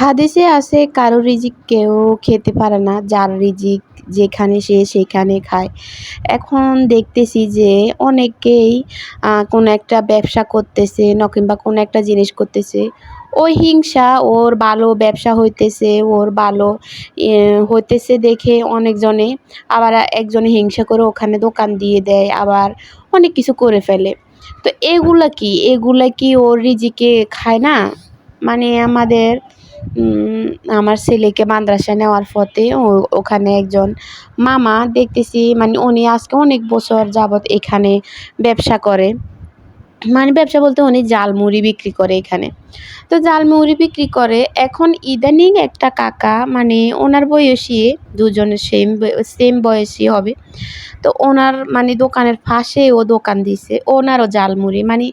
হাদিসে আছে, কারও রিজিক কেউ খেতে পারে না। যার রিজিক যেখানে সে সেখানে খায়। এখন দেখতেছি যে অনেকেই কোনো একটা ব্যবসা করতেছে কিংবা কোনো একটা জিনিস করতেছে। ওই হিংসা, ওর ভালো ব্যবসা হইতেছে, ওর ভালো হইতেছে দেখে অনেকজনে। আবার একজনে হিংসা করে ওখানে দোকান দিয়ে দেয়, আবার অনেক কিছু করে ফেলে। তো এগুলা কি? এগুলা কি ওর রিজিকে খায় না? মানে আমাদের আমার ছেলেকে মাদ্রাসা নেওয়ার পথে ওখানে একজন মামা দেখতেছি মানে উনি আজকে অনেক বছর যাবত এখানে ব্যবসা করে। মানে ব্যবসা বলতে উনি জালমুড়ি বিক্রি করে এখানে। তো জালমুড়ি বিক্রি করে, এখন ইদানিং একটা কাকা মানে ওনার বয়সী, দুজনের সেম সেম বয়সী হবে। তো ওনার মানে দোকানের পাশে ও দোকান দিছে, ওনারও জালমুড়ি মানে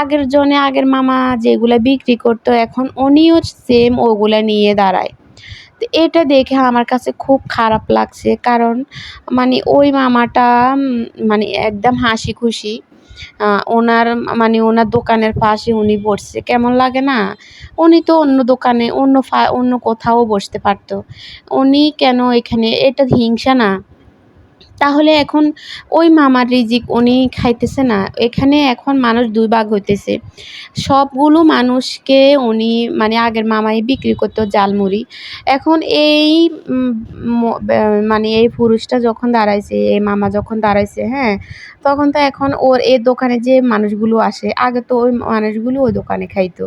আগের জনে, আগের মামা যেগুলো বিক্রি করতো, এখন উনিও সেম ওগুলা নিয়ে দাঁড়ায়। তো এটা দেখে আমার কাছে খুব খারাপ লাগছে, কারণ মানে ওই মামাটা মানে একদম হাসি খুশি ওনার মানে ওনার দোকানের পাশে উনি বসছে। কেমন লাগে না? উনি তো অন্য দোকানে, অন্য অন্য কোথাও বসতে পারতো। উনি কেন এখানে? এটা হিংসা না। তাহলে এখন ওই মামার রিজিক উনি খাইতেছে না। এখানে এখন মানুষ দুই ভাগ হইতেছে। সবগুলো মানুষকে উনি মানে আগের মামাই বিক্রি করতো জালমুড়ি এখন এই মানে এই পুরুষটা যখন দাঁড়াইছে, এই মামা যখন দাঁড়াইছে হ্যাঁ তখন তো এখন ওর এই দোকানে যে মানুষগুলো আসে, আগে তো ওই মানুষগুলো ওই দোকানে খাইতো।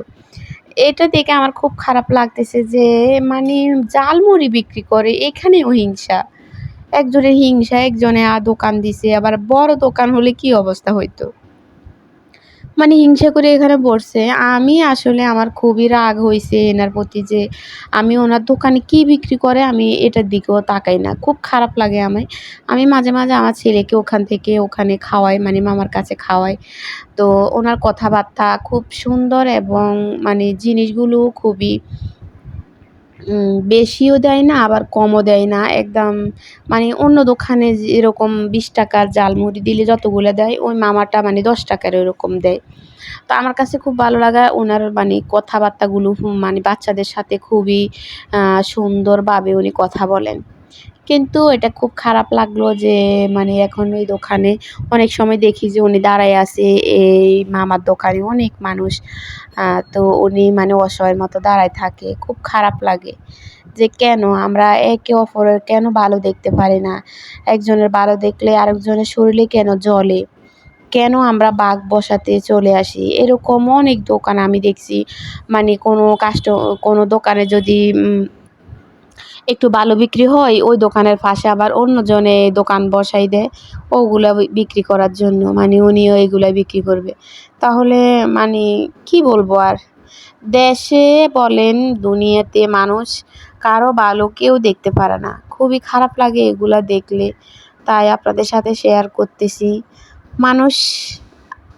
এটা দেখে আমার খুব খারাপ লাগতেছে যে মানে জালমুড়ি বিক্রি করে, এখানেও হিংসা। একজনের হিংসা, একজনে আ দোকান দিছে, আবার বড় দোকান হলে কি অবস্থা হইতো? মানে হিংসা করে এখানে বসছে। আমি আসলে আমার খুবই রাগ হয়েছে এনার প্রতি যে আমি ওনার দোকানে কি বিক্রি করে আমি এটার দিকেও তাকাই না। খুব খারাপ লাগে আমায়। আমি মাঝে মাঝে আমার ছেলেকে ওখান থেকে ওখানে খাওয়াই মানে মামার কাছে খাওয়াই। তো ওনার কথাবার্তা খুব সুন্দর এবং মানে জিনিসগুলো খুবই বেশিও দেয় না, আবার কমও দেয় না। একদম মানে অন্য দোকানে এরকম বিশ টাকার জালমুড়ি দিলে যতগুলো দেয়, ওই মামাটা মানে দশ টাকার ওইরকম দেয়। তো আমার কাছে খুব ভালো লাগা ওনার মানে কথাবার্তাগুলো মানে বাচ্চাদের সাথে খুবই সুন্দরভাবে উনি কথা বলেন। কিন্তু এটা খুব খারাপ লাগল যে মানে এখন ওই দোকানে অনেক সময় দেখি যে উনি দাঁড়ায় আছে, এই মামার দোকানে অনেক মানুষ তো উনি মানে অসহায়ের মতো দাঁড়ায় থাকে, খুব খারাপ লাগে। যে কেন আমরা একে অপরের কেন ভালো দেখতে পারি না? একজনের ভালো দেখলে আরেকজনের শরীরে কেন জলে কেন আমরা বাঘ বসাতে চলে আসি? এরকম অনেক দোকান আমি দেখছি মানে কোনো কাস্ট, কোনো দোকানে যদি একটু ভালো বিক্রি হয়, ওই দোকানের পাশে আবার অন্যজনে দোকান বসাই দেয়, ওগুলো বিক্রি করার জন্য মানে উনিও এগুলো বিক্রি করবে। তাহলে মানে কি বলব আর? দেশে বলেন দুনিয়াতে মানুষ কারও ভালো কেউ দেখতে পারে না। খুবই খারাপ লাগে এগুলা দেখলে। তাই আপনাদের সাথে শেয়ার করতেছি। মানুষ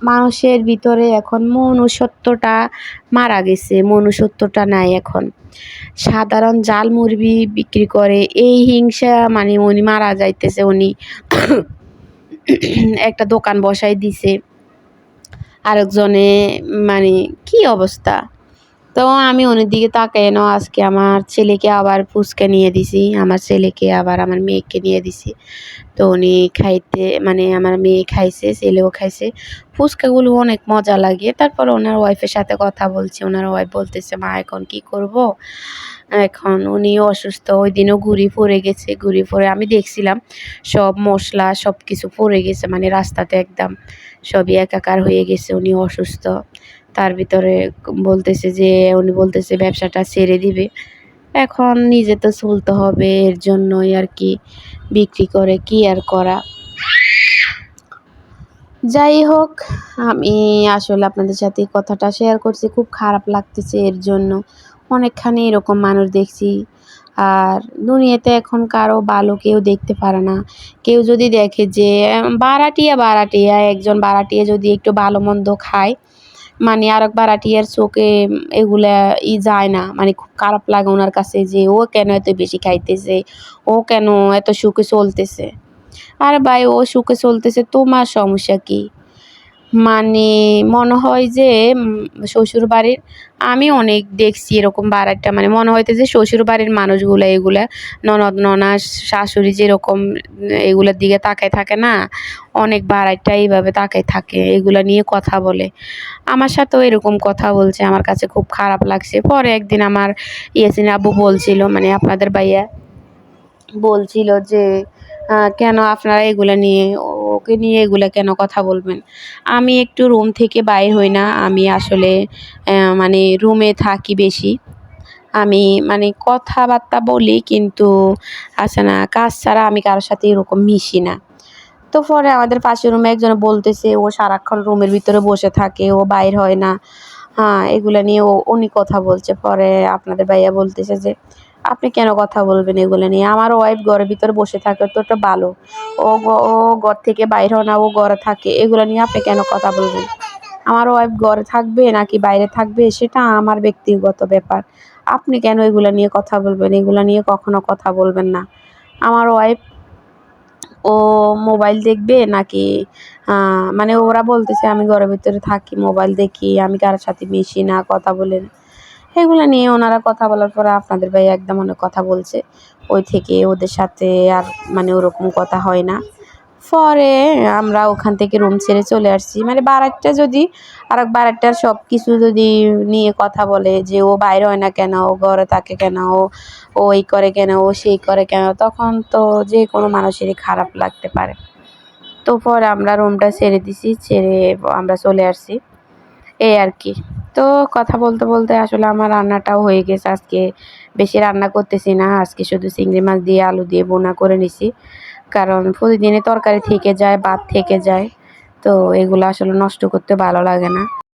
মানুষের ভিতরে এখন মনুষ্যত্বটা মারা গেছে, মনুষ্যত্বটা নাই এখন। সাধারণ জাল মুরগি বিক্রি করে, এই হিংসা মানে উনি মারা যাইতেছে, উনি একটা দোকান বসাই দিছে। আরেকজনে মানে কি অবস্থা? তো আমি ওনার দিকে তাকাই না, আজকে আমার ছেলেকে আবার ফুচকা নিয়ে দিছি, আমার ছেলেকে আবার আমার মেয়েকে নিয়ে দিছি। তো উনি খাইতে মানে আমার মেয়ে খাইছে, ছেলেও খাইছে। ফুচকাগুলো অনেক মজা লাগে। তারপর ওনার ওয়াইফের সাথে কথা বলছি, ওনার ওয়াইফ বলতেছে, মা, এখন কি করব? এখন উনি অসুস্থ ওই দিনও ঘুরি পড়ে গেছে ঘুরি পড়ে, আমি দেখছিলাম, সব মশলা সব কিছু পড়ে গেছে মানে রাস্তাতে একদম সবই একাকার হয়ে গেছে, উনি অসুস্থ। তার ভিতরে বলতেছে যে, উনি বলতেছে ব্যবসাটা ছেড়ে দিবে। এখন নিজে তো চলতে হবে, এর জন্যই আর কি বিক্রি করে, কি আর করা? যাই হোক, আমি আসলে আপনাদের সাথে কথাটা শেয়ার করছি, খুব খারাপ লাগতেছে এর জন্য। অনেকখানি এরকম মানুষ দেখছি। আর দুনিয়াতে এখন কারও ভালো কেউ দেখতে পারে না। কেউ যদি দেখে যে, বারাটিয়া বারাটিয়া, একজন বারাটিয়া যদি একটু ভালো মন্দ খায় মানে আরেক বারাটিয়ার চোখে এগুলা ই যায় না। মানে খুব খারাপ লাগে ওনার কাছে যে ও কেন এত বেশি খাইতেছে? ও কেন এত সুখে চলতেছে? আর ভাই, ও সুখে চলতেছে, তোমার সমস্যা কী? মানে মনে হয় যে শ্বশুরবাড়ির আমি অনেক দেখছি এরকম বাড়াইটা মানে মনে হইতে যে শ্বশুরবাড়ির মানুষগুলো এগুলা, ননদ ননাস শাশুড়ি যেরকম, এগুলোর দিকে তাকায় থাকে না, অনেক বাড়াইটা এইভাবে তাকায় থাকে, এগুলা নিয়ে কথা বলে। আমার সাথেও এরকম কথা বলছে, আমার কাছে খুব খারাপ লাগছে। পরে একদিন আমার ইয়াসিন আব্বু বলছিল মানে আপনাদের ভাইয়া বলছিল যে কেন আপনারা এগুলা নিয়ে, ওকে নিয়ে এগুলা কেন কথা বলবেন? আমি একটু রুম থেকে বাইর হই না, আমি আসলে মানে রুমে থাকি বেশি। আমি মানে কথাবার্তা বলি কিন্তু আছে না, কাজ ছাড়া আমি কারোর সাথে এরকম মিশি না। তো পরে আমাদের পাশের রুমে একজন বলতেছে, ও সারাক্ষণ রুমের ভিতরে বসে থাকে, ও বাইর হয় না। হ্যাঁ এগুলা নিয়ে ও, উনি কথা বলছে। পরে আপনাদের ভাইয়া বলতেছে যে আপনি কেন কথা বলবেন এগুলো নিয়ে? আমার ওয়াইফ ঘরের ভিতরে বসে থাকে তো ওটা ভালো ও ও ঘর থেকে বাইরে হয় না, ও ঘরে থাকে। এগুলো নিয়ে আপনি কেন কথা বলবেন? আমার ওয়াইফ ঘরে থাকবে নাকি বাইরে থাকবে? সেটা আমার ব্যক্তিগত ব্যাপার। আপনি কেন এগুলো নিয়ে কথা বলবেন? এগুলো নিয়ে কখনো কথা বলবেন না। আমার ওয়াইফ ও মোবাইল দেখবে নাকি মানে ওরা বলতেছে, আমি ঘরের ভিতরে থাকি মোবাইল দেখি, আমি কারোর সাথে মিশি না, কথা বলে এগুলো নিয়ে ওনারা কথা বলার পরে আপনাদের ভাই একদম অনেক কথা বলছে। ওই থেকে ওদের সাথে আর মানে ওরকম কথা হয় না। পরে আমরা ওখান থেকে রুম ছেড়ে চলে আসছি। মানে বারাকটা যদি আর এক বারাকটার সব কিছু যদি নিয়ে কথা বলে যে ও বাইরে হয় না কেন, ও ঘরে থাকে কেন, ও ও এই করে কেন, ও সেই করে কেন, তখন তো যে কোনো মানুষেরই খারাপ লাগতে পারে। তো পরে আমরা রুমটা ছেড়ে দিছি, ছেড়ে আমরা চলে আসছি। এই আর কি। তো কথা বলতে বলতে আসলে আমার রান্নাটাও হয়ে গেছে। আজকে বেশি রান্না করতেছি না, আজকে শুধু চিংড়ি মাছ দিয়ে, আলু দিয়ে বোনা করে নিছি। কারণ প্রতিদিনে তরকারি থেকে যায়, ভাত থেকে যায়। তো এগুলো আসলে নষ্ট করতে ভালো লাগে না।